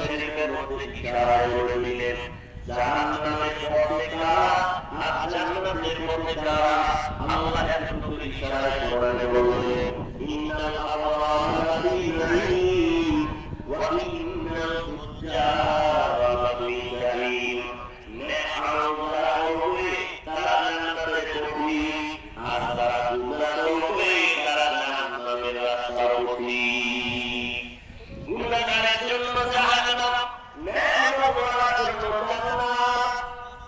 শিরকের প্রতি ইশারা করে দিলেন, জাহান্নামের পথে আর জান্নাতের পথে আল্লাহ এখন করে ইশারা করে বললেন, ইন্নাল আবরারা ওয়া ইন্নাল ফুজ্জারা ফি জাহিম। নেহাল করে তারা জান্নাতের পথে আর তারা গুনাহ করে তারা জাহান্নামের রাস্তার পথে